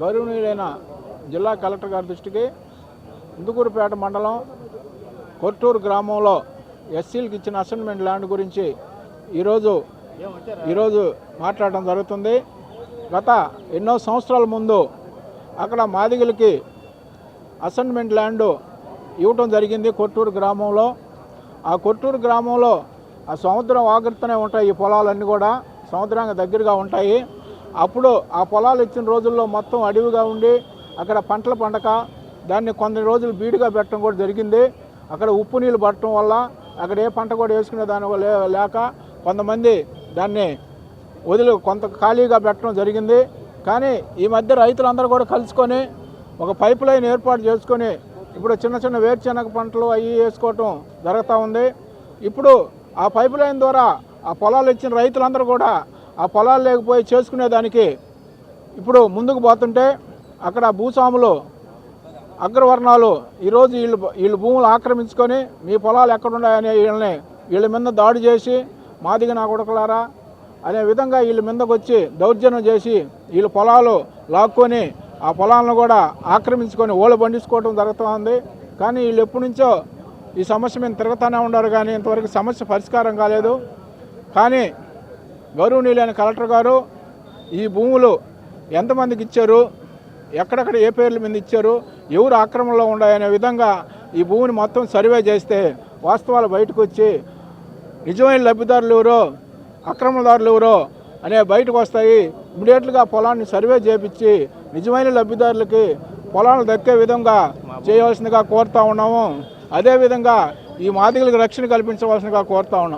గౌరవనీయుడైన జిల్లా కలెక్టర్ గారి దృష్టికి ఇందుకూరుపేట మండలం కొట్టూరు గ్రామంలో ఎస్సీలకు ఇచ్చిన అసైన్మెంట్ ల్యాండ్ గురించి ఈరోజు ఈరోజు మాట్లాడడం జరుగుతుంది. గత ఎన్నో సంవత్సరాల ముందు అక్కడ మాదిగలకి అసైన్మెంట్ ల్యాండ్ ఇవ్వటం జరిగింది కొట్టూరు గ్రామంలో. ఆ కొట్టూరు గ్రామంలో ఆ సముద్రం ఆగ్రతనే ఉంటాయి ఈ పొలాలన్నీ కూడా సముద్రానికి దగ్గరగా ఉంటాయి. అప్పుడు ఆ పొలాలు ఇచ్చిన రోజుల్లో మొత్తం అడవిగా ఉండి అక్కడ పంటలు పండక దాన్ని కొన్ని రోజులు బీడుగా పెట్టడం కూడా జరిగింది. అక్కడ ఉప్పు నీళ్ళు పట్టడం వల్ల అక్కడ ఏ పంట కూడా వేసుకునే దాని వల్ల లేక కొంతమంది దాన్ని వదిలి కొంత ఖాళీగా పెట్టడం జరిగింది. కానీ ఈ మధ్య రైతులందరూ కూడా కలుసుకొని ఒక పైప్ లైన్ ఏర్పాటు చేసుకొని ఇప్పుడు చిన్న చిన్న వేరుశనగ పంటలు అవి వేసుకోవటం జరుగుతూ ఉంది. ఇప్పుడు ఆ పైప్ లైన్ ద్వారా ఆ పొలాలు ఇచ్చిన రైతులందరూ కూడా ఆ పొలాలు లేకపోయి చేసుకునేదానికి ఇప్పుడు ముందుకు పోతుంటే అక్కడ భూస్వాములు అగ్రవర్ణాలు ఈరోజు వీళ్ళు వీళ్ళు భూములు ఆక్రమించుకొని మీ పొలాలు ఎక్కడున్నాయని వీళ్ళని వీళ్ళ మీద దాడి చేసి మాదిగ నా కొడుకులారా అనే విధంగా వీళ్ళ మీదకు వచ్చి దౌర్జన్యం చేసి వీళ్ళ పొలాలు లాక్కొని ఆ పొలాలను కూడా ఆక్రమించుకొని ఓళ్ళు పండించుకోవడం జరుగుతుంది. కానీ వీళ్ళు ఎప్పటి నుంచో ఈ సమస్య మీద తిరుగుతూనే ఉన్నారు కానీ ఇంతవరకు సమస్య పరిష్కారం కాలేదు. కానీ గౌరవనీయులైన కలెక్టర్ గారు ఈ భూములు ఎంతమందికి ఇచ్చారు ఎక్కడెక్కడ ఏ పేర్ల మీద ఇచ్చారు ఎవరు ఆక్రమణలో ఉన్నాయనే విధంగా ఈ భూమిని మొత్తం సర్వే చేస్తే వాస్తవాలు బయటకు వచ్చి నిజమైన లబ్ధిదారులు ఎవరో అక్రమదారులు ఎవరో అనే బయటకు వస్తాయి. ఇమీడియట్గా పొలాన్ని సర్వే చేపించి నిజమైన లబ్ధిదారులకి పొలాలు దక్కే విధంగా చేయవలసిందిగా కోరుతా ఉన్నాము. అదేవిధంగా ఈ మాదిగలకు రక్షణ కల్పించవలసిందిగా కోరుతా ఉన్నాం.